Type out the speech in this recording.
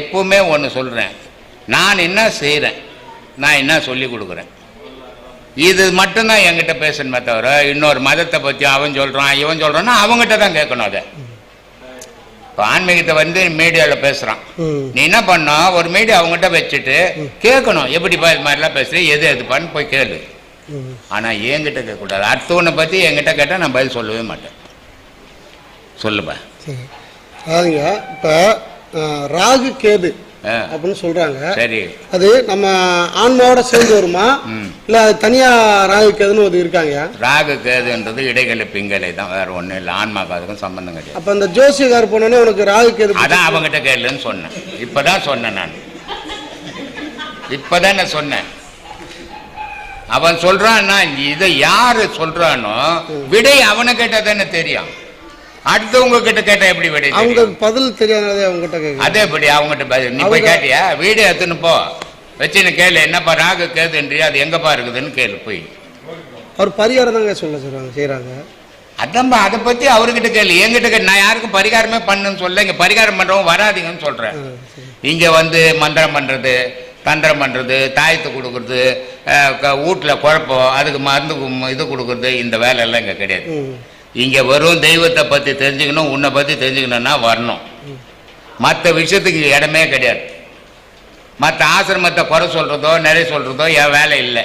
எப்பவுமே ஒன்று சொல்கிறேன் நான் என்ன செய்கிறேன் நான் என்ன சொல்லி கொடுக்குறேன்? இது மட்டும்தான் என்கிட்ட பேசணுமே தவிர இன்னொரு மதத்தை பற்றி அவன் சொல்கிறான் இவன் சொல்கிறான்னா அவங்ககிட்ட தான் கேட்கணும் அதை. இப்போ ஆன்மீகத்தை வந்து மீடியாவில் பேசுகிறான் நீ என்ன பண்ணணும் ஒரு மீடியா அவங்ககிட்ட வச்சுட்டு கேட்கணும். எப்படிப்பா இது மாதிரிலாம் பேசுகிறேன் எது எதுப்பான்னு போய் கேளு. ஆனால் என்கிட்ட கேட்கக்கூடாது. அடுத்தவனை பற்றி என்கிட்ட கேட்டால் நான் பதில் சொல்லவே மாட்டேன். சொல்லுப்பா. சரி. அதாவதுங்க இப்போ ராகு கேது அப்படின்னு சொல்றாங்க. சரி. அது நம்ம ஆன்மாவோட சேர்ந்து வருமா? இல்ல தனியா ராகு கேதுன்னு ஒரு இருக்காங்க ராகு கேதுன்றது இடைகளை பிங்கலை தான் வேற ஒன்றும் இல்லை. ஆன்மாக்கு அதுக்கும் சம்பந்தம் கிடையாது. அப்ப அந்த ஜோசியக்கார் போனோடனே உனக்கு ராகு கேது அதான் அவங்ககிட்ட கேளுன்னு சொன்னேன். இப்பதான் சொன்னேன் நான். இப்பதான் நான் சொன்னேன். அவன் சொல்றான்னா இதை யாரு சொல்றானோ விடை அவனை கேட்டா தானே தெரியும். அடுத்தவங்க கிட்ட கேட்டா எப்படி விடை அவங்க பதில் தெரியாததே அவங்ககிட்ட கேட்க அதே எப்படி அவங்ககிட்ட பதில். நீ போய் அவங்க- கேட்டியா? வீடு எடுத்துன்னு போ. வச்சுன்னு கேளு. என்னப்பா ராகு கேதுன்றியா அது எங்கப்பா இருக்குதுன்னு கேளு போய். அவர் பரிகாரம் தாங்க சொல்ல சொல்றாங்க செய்யறாங்க அதான்பா அதை பத்தி அவர்கிட்ட கேளு. என்கிட்ட நான் யாருக்கும் பரிகாரமே பண்ணுன்னு சொல்ல இங்க பரிகாரம் பண்றவங்க வராதீங்கன்னு சொல்றேன். இங்க வந்து மந்திரம் பண்றது தந்திரம் பண்றது தாயத்து கொடுக்கறது வீட்டில் குழப்பம் அதுக்கு மருந்து இது கொடுக்கறது இந்த வேலையெல்லாம் இங்க கிடையாது. இங்க வெறும் தெய்வத்தை பத்தி தெரிஞ்சுக்கணும் உன்னை பத்தி தெரிஞ்சுக்கணும்னா வரணும். மற்ற விஷயத்துக்கு இடமே கிடையாது. மற்ற ஆசிரமத்தை குறை சொல்றதோ நிறைய சொல்றதோ என் வேலை இல்லை.